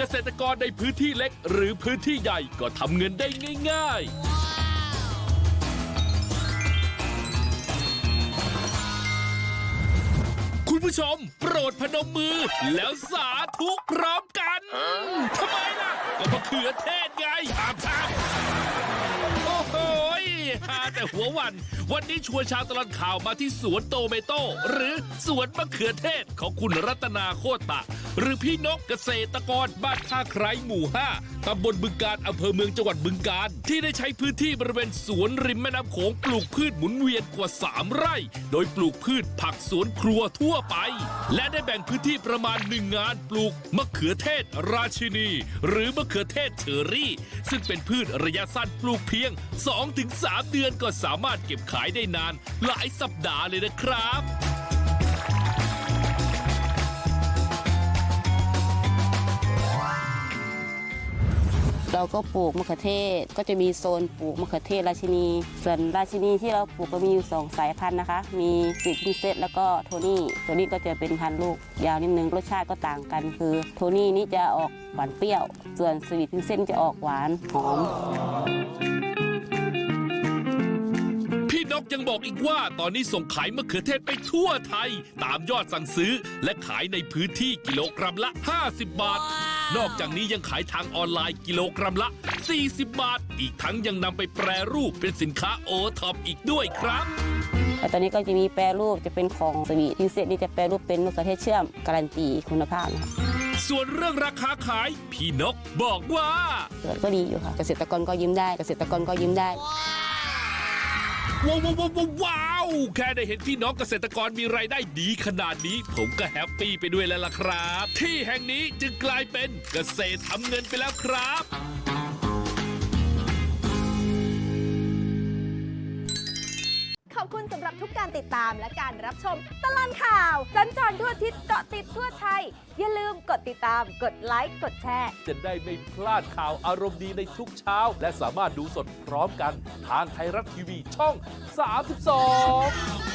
เกษตรกรในพื้นที่เล็กหรือพื้นที่ใหญ่ก็ทำเงินได้ง่ายๆ คุณผู้ชมโปรดพนมมือ แล้วสาธุพร้อมกันทำไมล่ะ ก็มะเขือเทศไงอามทางโอ้โหยหา แต่หัววัน วันนี้ชวนชาวตลอดข่าวมาที่สวนโตเมโต้หรือสวนมะเขือเทศของคุณรัตนาโคตะ หรือพี่นกเกษตรกรบ้านท่าไคร้หมู่ 5ตำบลบึงการอำเภอเมืองจังหวัดบึงการ ที่ได้ใช้พื้นที่บริเวณสวนริมแม่น้ำโขงปลูกพืชหมุนเวียนกว่า 3 ไร่ โดยปลูกพืชผักสวนครัวทั่วไป และได้แบ่งพื้นที่ประมาณหนึ่งงานปลูกมะเขือเทศราชินี หรือมะเขือเทศเชอรี่ ซึ่งเป็นพืชระยะสั้นปลูกเพียง 2-3 เดือนก็สามารถเก็บขายได้นานหลายสัปดาห์เลยนะครับเราก็ปลูกมะเขือเทศก็จะมีโซนปลูกมะเขือเทศราชินี ส่วนราชินีที่เราปลูกก็มีอยู่สองสายพันธุ์นะคะ มีสีพินเซตแล้วก็โทนี่โทนี่ก็จะเป็นพันธุ์ลูกยาวนิดนึงรสชาติก็ต่างกัน คือ โทนี่นี่จะออกหวานเปรี้ยว ส่วนสวีทพินเซตจะออกหวานหอม ยังบอกอีกว่าตอนนี้ส่งขายมะเขือเทศไปทั่วไทย ตามยอดสั่งซื้อ และขายในพื้นที่กิโลกรัมละ 50 บาท นอกจากนี้ยังขายทางออนไลน์กิโลกรัมละ 40 บาท อีกทั้งยังนำไปแปรรูปเป็นสินค้าโอท็อปอีกด้วยครับแต่ตอนนี้ก็จะมีแปรรูปจะเป็นของสวีทพินเซตนี่จะแปรรูปเป็นมะเขือเทศเชื่อมการันตีคุณภาพนะคะส่วนเรื่องราคาขาย พี่นกบอกว่า เกิดก็ดีอยู่ค่ะ เกษตรกรก็ยิ้มได้ เกษตรกรก็ยิ้มได้ ว้าวว้าวว้าวว้าวแค่ได้เห็นพี่น้องเกษตรกรมีรายได้ดีขนาดนี้ ผมก็แฮปปี้ไปด้วยแล้วล่ะครับ ที่แห่งนี้จึงกลายเป็นเกษตรทำเงินไปแล้วครับ คุณสำหรับทุกการติดตามและการรับชมตลอดข่าวสัญจรทั่วทิศเกาะติดทั่วไทย อย่าลืมกดติดตาม กดไลค์ กดแชร์ จะได้ไม่พลาดข่าวอารมณ์ดีในทุกเช้า และสามารถดูสดพร้อมกันทางไทยรัฐทีวีช่อง 32